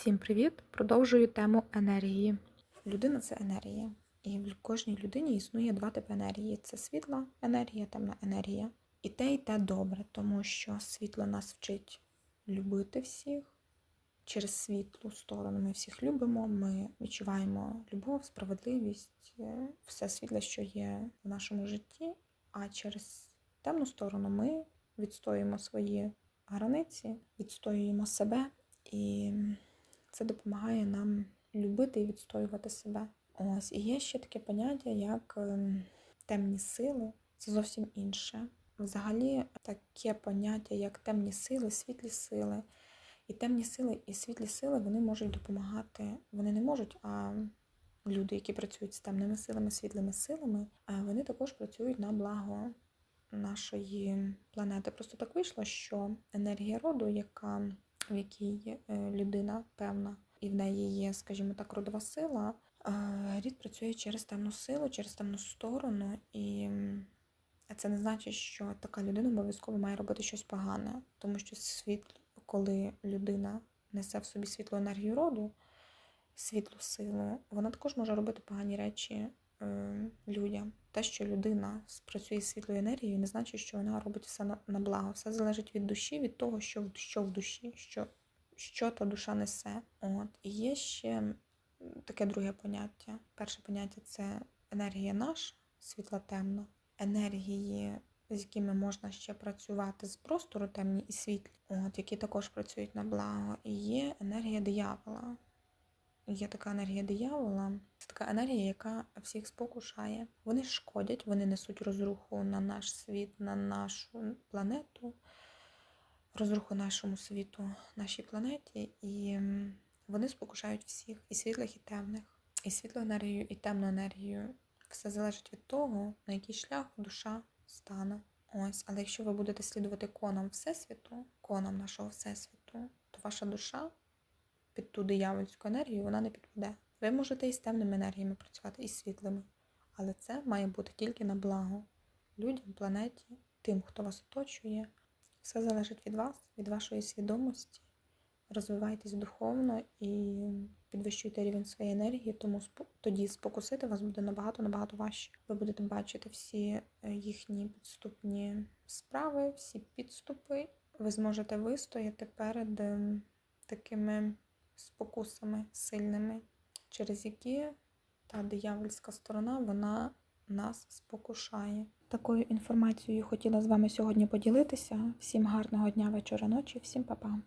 Всім привіт! Продовжую тему енергії. Людина це енергія. І в кожній людині існує два типи енергії: це світла енергія, темна енергія. І те, і те добре, тому що світло нас вчить любити всіх. Через світлу сторону ми всіх любимо, ми відчуваємо любов, справедливість, е, все світле, що є в нашому житті. А через темну сторону ми відстоюємо свої границі, відстоюємо себе і це допомагає нам любити і відстоювати себе. Ось і є ще таке поняття, як ем, темні сили. Це зовсім інше. Взагалі, таке поняття, як темні сили, світлі сили. І темні сили, і світлі сили вони можуть допомагати. Вони не можуть, а люди, які працюють з темними силами, світлими силами, вони також працюють на благо нашої планети. Просто так вийшло, що енергія роду, яка в якій е, людина певна, і в неї є, скажімо так, родова сила. Рід працює через темну силу, через темну сторону, і це не значить, що така людина обов'язково має робити щось погане, тому що світ, коли людина несе в собі світлу енергію роду, світлу силу, вона також може робити погані речі людям. Те, що людина працює з світлою енергією, не значить, що вона робить все на, благо. Все залежить від душі, від того, що, що в душі, що, що та душа несе. От. І є ще таке друге поняття. Перше поняття це енергія наша, світла темна, енергії, з якими можна ще працювати з простору темні і світлі, от, які також працюють на благо. І є енергія диявола. Є така енергія диявола, це така енергія, яка всіх спокушає. Вони шкодять, вони несуть розруху на наш світ, на нашу планету, розруху нашому світу, нашій планеті, і вони спокушають всіх, і світлих, і темних, і світлу енергію, і темну енергію. Все залежить від того, на який шлях душа стане. Ось, але якщо ви будете слідувати конам Всесвіту, конам нашого Всесвіту, то ваша душа під ту диявольську енергію вона не підпаде. Ви можете і з темними енергіями працювати, і світлими. Але це має бути тільки на благо людям, планеті, тим, хто вас оточує. Все залежить від вас, від вашої свідомості. Розвивайтесь духовно і підвищуйте рівень своєї енергії, тому тоді спокусити вас буде набагато-набагато важче. Ви будете бачити всі е, їхні підступні справи, всі підступи. Ви зможете вистояти перед ем, такими спокусами сильними, через які та диявольська сторона вона нас спокушає. Такою інформацією хотіла з вами сьогодні поділитися. Всім гарного дня, вечора, ночі, всім па-па.